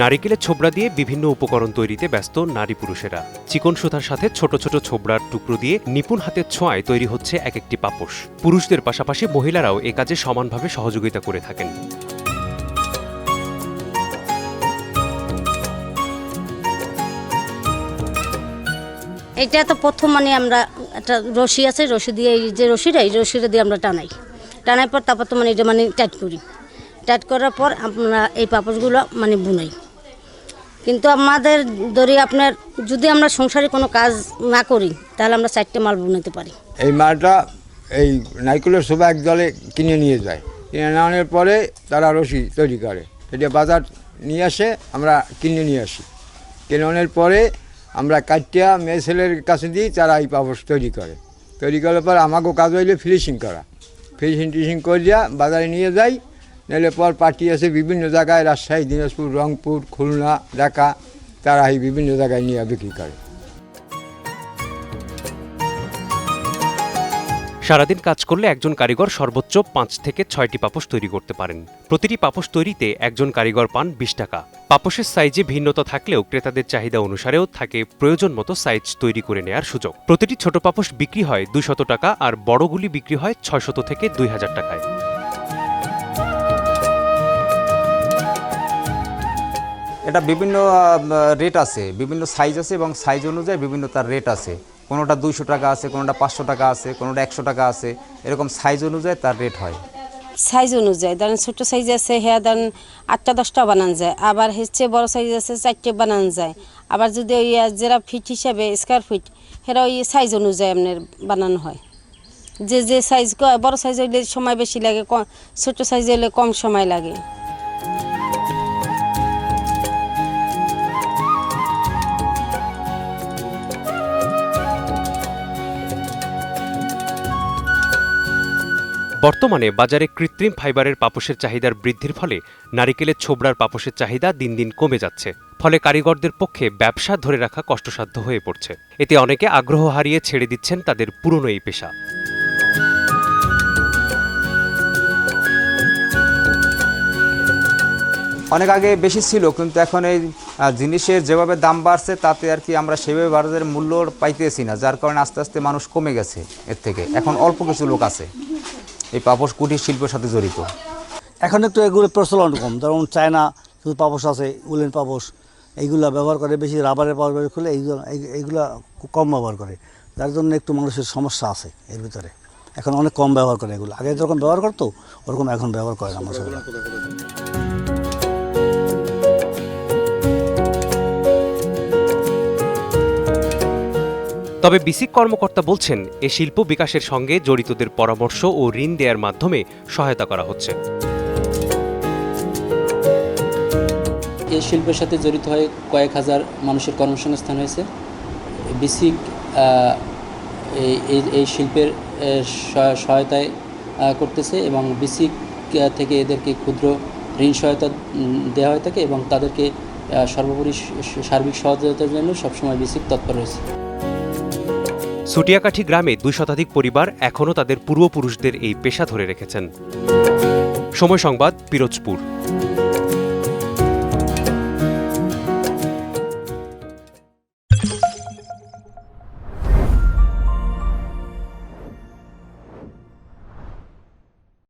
নারিকেলের ছোবড়া দিয়ে বিভিন্ন উপকরণ তৈরিতে ব্যস্ত নারী পুরুষেরা। চিকন সুতার সাথে ছোট ছোট ছোবড়ার টুকরো দিয়ে নিপুণ হাতের ছোঁয়ায় তৈরি হচ্ছে এক একটি পাপোশ। পুরুষদের পাশাপাশি মহিলারাও এ কাজে সমানভাবে সহযোগিতা করে থাকেন। এটা তো প্রথম মানে আমরা একটা রশি আছে, রশি দিয়ে এই যে রশিটা, এই রশিটা দিয়ে আমরা টানাই। টানার পর তারপর তো মানে এটা মানে টাইট করি। টাইট করার পর আমরা এই পাপড়গুলো মানে বুনাই। কিন্তু আমাদের ধরি আপনার, যদি আমরা সংসারে কোনো কাজ না করি, তাহলে আমরা চারটে মাল বুনাতে পারি। এই মালটা এই নাইকুলের এক দলে কিনে নিয়ে যায়। কিনে নেওয়ার পরে তারা রশি তৈরি করে। এটা বাজার নিয়ে আসে, আমরা কিনে নিয়ে আসি। কিনে আনার পরে আমরা কাটিয়া মেয়ে ছেলের কাছে দিই, তারা এই পাপড় তৈরি করে। তৈরি করার পর আমাকেও কাজ হইলে ফিনিশিং করা। ফিনিশিং টিশিং করিয়া বাজারে নিয়ে যাই নিলে পর পার্টি আছে, বিভিন্ন জায়গায়, রাজশাহী, দিনাজপুর, রংপুর, খুলনা, ঢাকা, তারা এই বিভিন্ন জায়গায় নিয়ে বিক্রি করে। সারাদিন কাজ করলে একজন কারিগর সর্বোচ্চ পাঁচ থেকে ছয়টি পাপোশ তৈরি করতে পারেন। প্রতিটি পাপোশ তৈরিতে একজন কারিগর পান বিশ টাকা। পাপোশের সাইজে ভিন্নতা থাকলেও ক্রেতাদের চাহিদা অনুসারেও থাকে প্রয়োজন মতো সাইজ তৈরি করে নেয়ার সুযোগ। প্রতিটি ছোট পাপোশ বিক্রি হয় দুশত টাকা আর বড়গুলি বিক্রি হয় ছয়শত থেকে দুই হাজার টাকায়। এটা বিভিন্ন রেট আছে, বিভিন্ন সাইজ আছে এবং সাইজ অনুযায়ী বিভিন্ন তার রেট আছে। কোনোটা দুইশো টাকা আছে, কোনোটা পাঁচশো টাকা আছে, কোনোটা একশো টাকা আছে, এরকম সাইজ অনুযায়ী তার রেট হয়। সাইজ অনুযায়ী, ধরেন ছোট সাইজ আছে হ্যাঁ ধরেন আটটা দশটা বানান যায়, আবার হচ্ছে বড় সাইজ আছে, চারটে বানান যায়। আবার যদি ওই যেটা ফিট হিসাবে স্কোয়ার ফিট সেটা ওই সাইজ অনুযায়ী আপনার বানানো হয়। যে যে সাইজ বড় সাইজ হইলে সময় বেশি লাগে ছোট সাইজ হলে কম সময় লাগে। বর্তমানে বাজারে কৃত্রিম ফাইবারের পাপোশের চাহিদার বৃদ্ধির ফলে নারিকেলের ছোবড়ার পাপোশের চাহিদা দিন দিন কমে যাচ্ছে। ফলে কারিগরদের পক্ষে ব্যবসা ধরে রাখা কষ্টসাধ্য হয়ে পড়ছে। এতে অনেকে আগ্রহ হারিয়ে ছেড়ে দিচ্ছেন তাদের পুরনো এই পেশা। অনেক আগে বেশি ছিল, কিন্তু এখন এই জিনিসের যেভাবে দাম বাড়ছে, তাতে আর কি আমরা সেভাবে বাজারের মূল্য পাইতেছি না, যার কারণে আস্তে আস্তে মানুষ কমে গেছে এর থেকে। এখন অল্প কিছু লোক আছে। এই পাপস কুটির শিল্পের সাথে জড়িত। এখন একটু এগুলো প্রচলন কম। যেমন চায়না, শুধু পাপস আছে, উলেন পাপস এইগুলো ব্যবহার করে বেশি রাবারের পাপোশ ব্যবহার করলে এইগুলো, এই- এইগুলা খুব কম ব্যবহার করে। যার জন্য একটু মানুষের সমস্যা আছে এর ভিতরে। এখন অনেক কম ব্যবহার করে এগুলো। আগে যেরকম ব্যবহার করতো, ওরকম এখন ব্যবহার করে না মানুষের। তবে বিসিক কর্মকর্তা বলছেন, এ শিল্প বিকাশের সঙ্গে জড়িতদের পরামর্শ ও ঋণ দেওয়ার মাধ্যমে সহায়তা করা হচ্ছে। এই শিল্পের সাথে জড়িত হয়ে কয়েক হাজার মানুষের কর্মসংস্থান হয়েছে। বিসিক এই, এই- শিল্পের সহায়তায় করতেছে এবং বিসিক থেকে এদেরকে ক্ষুদ্র ঋণ সহায়তা দেওয়া হয়ে থাকে এবং তাদেরকে সর্বোপরি সার্বিক সহযোগিতার জন্য সবসময় বিসিক তৎপর রয়েছে সুটিয়াকাঠি গ্রামে দুই শতাধিক পরিবার এখনও তাদের পূর্বপুরুষদের এই পেশা ধরে রেখেছেন। সময় সংবাদ, পিরোজপুর।